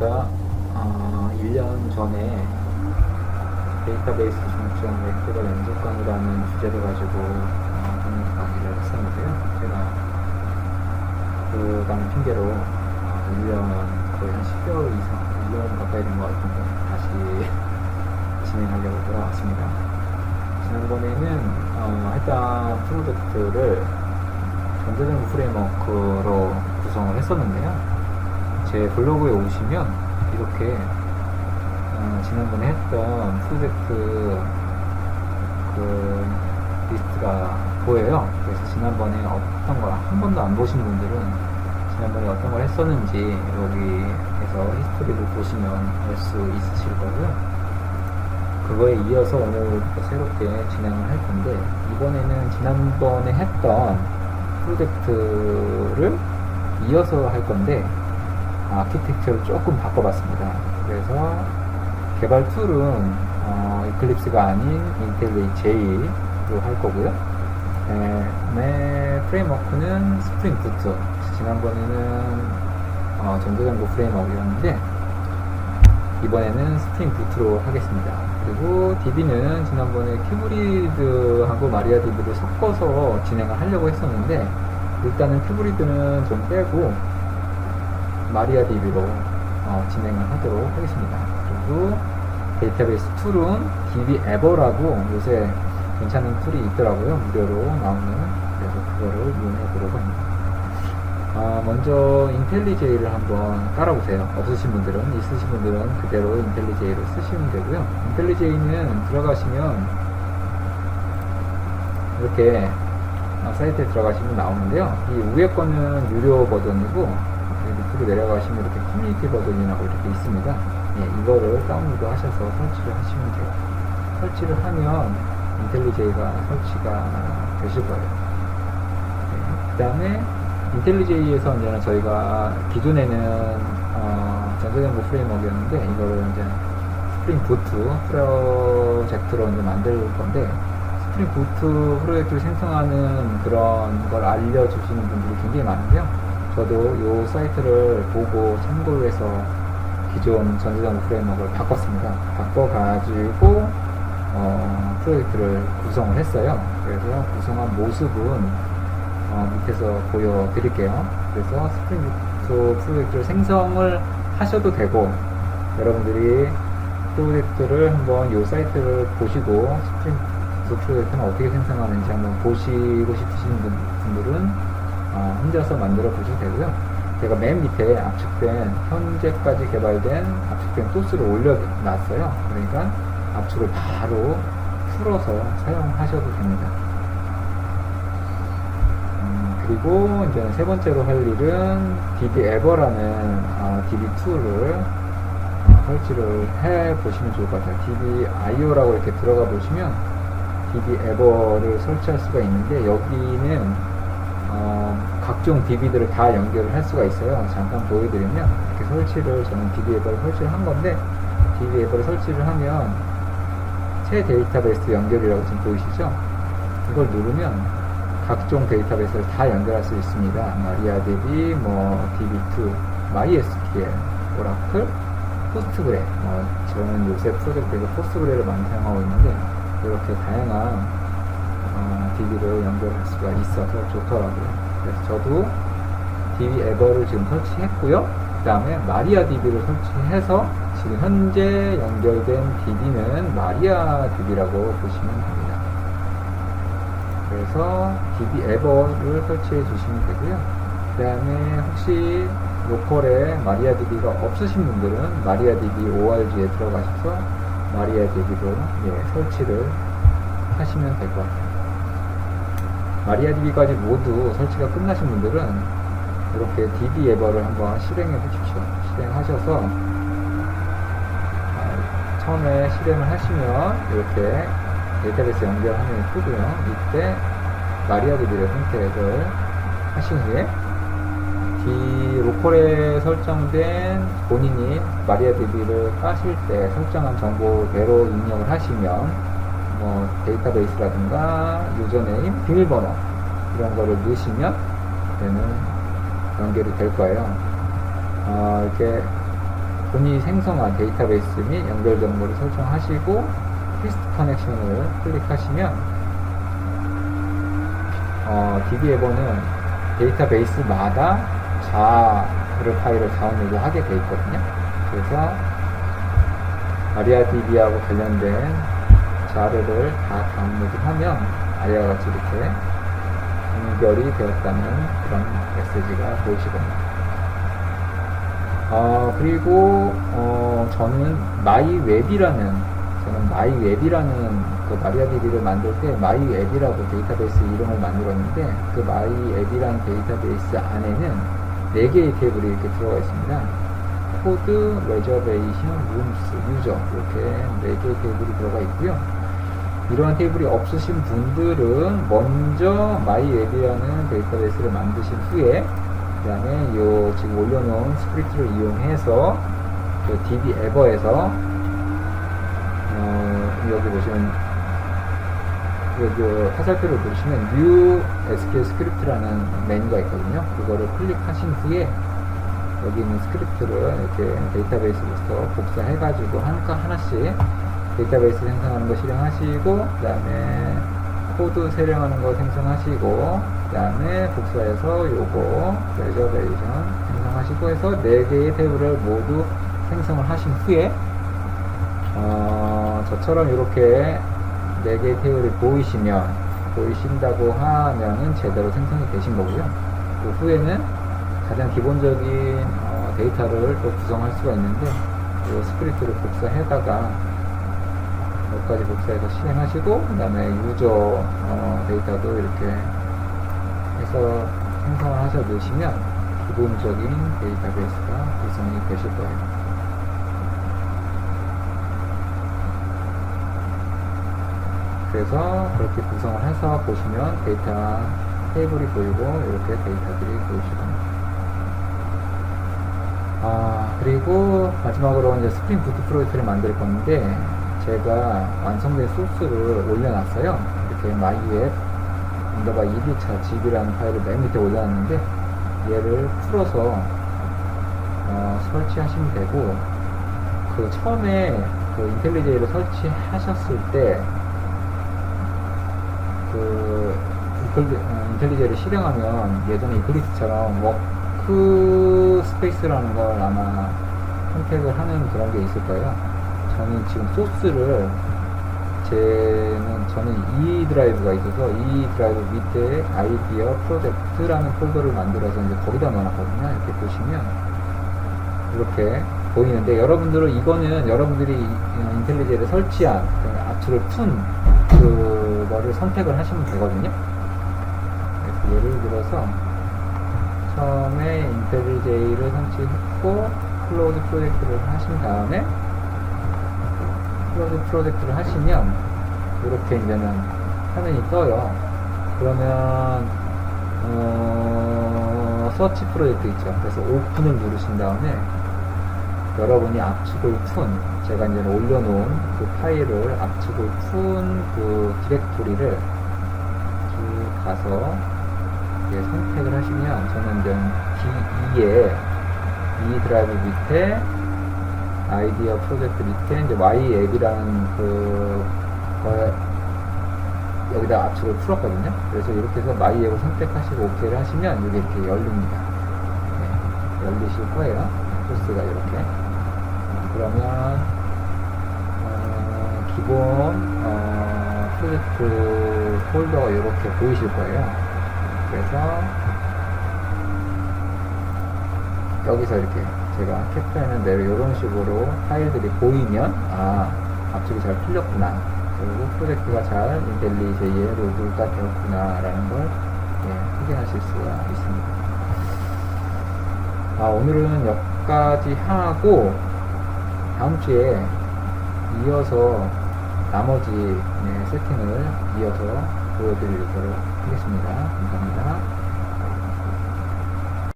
제가 어, 1년 전에 데이터베이스 중점 웹기업 연속관이라는 주제를 가지고 어, 독립 강의를 했었는데요. 제가 그다음 핑계로 어, 1년 거의 한 10개월 이상, 1년 가까이 된 것 같은데 다시 진행하려고 돌아왔습니다. 지난번에는 어, 했던 프로젝트를 전자정부 프레임워크로 구성을 했었는데요. 제 블로그에 오시면 이렇게 어, 지난번에 했던 프로젝트 그 리스트가 보여요. 그래서 지난번에 어떤 걸 한 번도 안 보신 분들은 지난번에 어떤 걸 했었는지 여기에서 히스토리를 보시면 알 수 있으실 거고요. 그거에 이어서 오늘부터 새롭게 진행을 할 건데 이번에는 지난번에 했던 프로젝트를 이어서 할 건데 아키텍처를 조금 바꿔봤습니다. 그래서 개발 툴은 어, 이클립스가 아닌 인텔 J로 할 거고요. 네, 프레임워크는 스프링 부트. 지난번에는 어, 전자정보 프레임워크였는데 이번에는 스프링 부트로 하겠습니다. 그리고 DB는 지난번에 큐브리드하고 마리아DB를 섞어서 진행을 하려고 했었는데 일단은 큐브리드는 좀 빼고 마리아DB로 어, 진행을 하도록 하겠습니다. 그리고 데이터베이스 툴은 DB에버라고 요새 괜찮은 툴이 있더라고요. 무료로 나오는. 그래서 그거를 이용해 보려고 합니다. 아, 먼저 인텔리제이를 한번 깔아보세요. 없으신 분들은, 있으신 분들은 그대로 인텔리제이를 쓰시면 되고요. 인텔리제이는 들어가시면 이렇게 아, 사이트에 들어가시면 나오는데요. 이 위에 거는 유료 버전이고 밑으로 내려가시면 이렇게 커뮤니티 버전이라고 이렇게 있습니다. 예, 이거를 다운로드 하셔서 설치를 하시면 돼요. 설치를 하면 인텔리제이가 설치가 되실 거예요. 그 다음에 인텔리제이에서 이제는 저희가 기존에는 어, 전자정보 프레임워크였는데 이거를 이제 스프링 부트 프로젝트로 이제 만들 건데 스프링 부트 프로젝트를 생성하는 그런 걸 알려주시는 분들이 굉장히 많은데요. 저도 이 사이트를 보고 참고를 해서 기존 전자정보 프레임워크를 바꿨습니다. 바꿔가지고 어, 프로젝트를 구성을 했어요. 그래서 구성한 모습은 어, 밑에서 보여드릴게요. 그래서 스프링부트 프로젝트를 생성을 하셔도 되고 여러분들이 프로젝트를 한번 이 사이트를 보시고 스프링부트 프로젝트는 어떻게 생성하는지 한번 보시고 싶으신 분- 분들은 어, 혼자서 만들어 보셔도 되고요. 제가 맨 밑에 압축된 현재까지 개발된 압축된 소스를 올려놨어요. 그러니까 압축을 바로 풀어서 사용하셔도 됩니다. 음, 그리고 이제 세 번째로 할 일은 DB에버라는 어, DB 툴을 어, 설치를 해 보시면 좋을 것 같아요. DBIO라고 이렇게 들어가 보시면 DB에버를 설치할 수가 있는데 여기는 어, 각종 DB들을 다 연결을 할 수가 있어요. 잠깐 보여드리면 이렇게 설치를 저는 DB에버를 설치를 한 건데 DB에버를 설치를 하면 새 데이터베이스 연결이라고 지금 보이시죠? 이걸 누르면 각종 데이터베이스를 다 연결할 수 있습니다. 마리아DB, 뭐 DB2, MySQL, 오라클, 포스트그레. 뭐 저는 요새 프로젝트에서 포스트그레를 많이 사용하고 있는데 이렇게 다양한 어, DB를 연결할 수가 있어서 좋더라고요. 그래서 저도 DB 에버를 지금 설치했고요. 그 다음에 마리아 DB를 설치해서 지금 현재 연결된 DB는 마리아 DB라고 보시면 됩니다. 그래서 DB 에버를 설치해 주시면 되고요. 그 다음에 혹시 로컬에 마리아 DB가 없으신 분들은 마리아 DB ORG에 들어가셔서 마리아 DB로 예, 설치를 하시면 될 것 같아요. 마리아DB까지 모두 설치가 끝나신 분들은 이렇게 DB 에버를 한번 실행해 보십시오. 실행하셔서 아, 처음에 실행을 하시면 이렇게 데이터베이스 연결 화면이 뜨고요. 이때 마리아DB를 선택을 하신 후에 D 로컬에 설정된 본인이 마리아DB를 까실 때 설정한 정보대로 입력을 하시면 뭐 데이터베이스라든가 유저네임, 비밀번호 이런 거를 넣으시면 얘는 연결이 될 거예요. 어, 이렇게 본인이 생성한 데이터베이스 및 연결 정보를 설정하시고 테스트 커넥션을 클릭하시면 어, DB에버는 데이터베이스마다 자를 파일을 다운로드 하게 돼 있거든요. 그래서 아리아DB하고 관련된 자료를 다 다운로드하면 아리아 같이 이렇게 연결이 되었다는 그런 메시지가 겁니다. 어, 그리고 어, 저는 마이웹이라는 저는 마이웹이라는 그 마리아DB를 만들 때 마이웹이라고 데이터베이스 이름을 만들었는데 그 마이웹이라는 데이터베이스 안에는 4개의 테이블이 이렇게 들어가 있습니다. 코드, 레저베이션, 룸스, 유저 이렇게 4개의 테이블이 들어가 있고요. 이러한 테이블이 없으신 분들은 먼저 마이웹이라는 데이터베이스를 만드신 후에 그 다음에 요 지금 올려놓은 스크립트를 이용해서 그 DB 에버에서 어, 여기 보시면 그 화살표를 누르시면 New SQL 스크립트라는 메뉴가 있거든요. 그거를 클릭하신 후에 여기 있는 스크립트를 이렇게 데이터베이스부터 복사해가지고 하나 하나씩 데이터베이스 생성하는 거 실행하시고 그 다음에 코드 세령하는 거 생성하시고 그 다음에 복사해서 요거 레저 베이션 생성하시고 해서 4개의 테이블을 모두 생성을 하신 후에 어, 저처럼 이렇게 4개의 테이블이 보이시면 보이신다고 하면은 제대로 생성이 되신 거고요. 그 후에는 가장 기본적인 어, 데이터를 또 구성할 수가 있는데 이 스크립트를 복사해다가 몇 가지 복사해서 실행하시고 그 다음에 유저 어, 데이터도 이렇게 해서 생성을 하셔 놓으시면 기본적인 데이터베이스가 구성이 되실 거예요. 그래서 그렇게 구성을 해서 보시면 데이터 테이블이 보이고 이렇게 데이터들이 보이실 겁니다. 아, 그리고 마지막으로 이제 스프링 부트 프로젝트를 만들 건데 제가 완성된 소스를 올려놨어요. 이렇게 마이웹 언더바 2차 GB라는 파일을 맨 밑에 올려놨는데 얘를 풀어서 어, 설치하시면 되고 그 처음에 그 인텔리제이를 설치하셨을 때그 인텔리제이를 실행하면 예전에 이클립스처럼 워크 스페이스라는 걸 아마 선택을 하는 그런 게 있을 거예요. 저는 지금 소스를 제는 저는 E 드라이브가 있어서 E 드라이브 밑에 아이디어 프로젝트라는 폴더를 만들어서 이제 거기다 넣어놨거든요. 이렇게 보시면 이렇게 보이는데 여러분들은 이거는 여러분들이 인텔리제이를 설치한 압축을 푼 그거를 선택을 하시면 되거든요. 예를 들어서 처음에 인텔리제이를 설치했고 클로즈 프로젝트를 하신 다음에 프로젝트를 하시면 이렇게 이제는 화면이 떠요. 그러면 어, 서치 프로젝트 있죠. 그래서 오픈을 누르신 다음에 여러분이 압축을 푼 제가 이제 올려놓은 그 파일을 압축을 푼 그 디렉토리를 쭉 가서 이렇게 선택을 하시면 저는 이제 D2에 E 드라이브 밑에 아이디어 프로젝트 밑에 이제 Y 앱이라는 그 거에 여기다 압축을 풀었거든요. 그래서 이렇게 해서 마이 앱을 선택하시고 OK를 하시면 이게 이렇게 열립니다. 네, 열리실 거예요. 소스가 이렇게. 그러면 어, 기본 어, 프로젝트 폴더가 이렇게 보이실 거예요. 그래서 여기서 이렇게 제가 캡처해놓은 대로 이런 식으로 파일들이 보이면 아 압축이 잘 풀렸구나. 그리고 프로젝트가 잘 인텔리제이에 로드가 되었구나 라는 걸 예, 확인하실 수가 있습니다. 아 오늘은 여기까지 하고 다음 주에 이어서 나머지 네, 세팅을 이어서 보여드리도록 하겠습니다. 감사합니다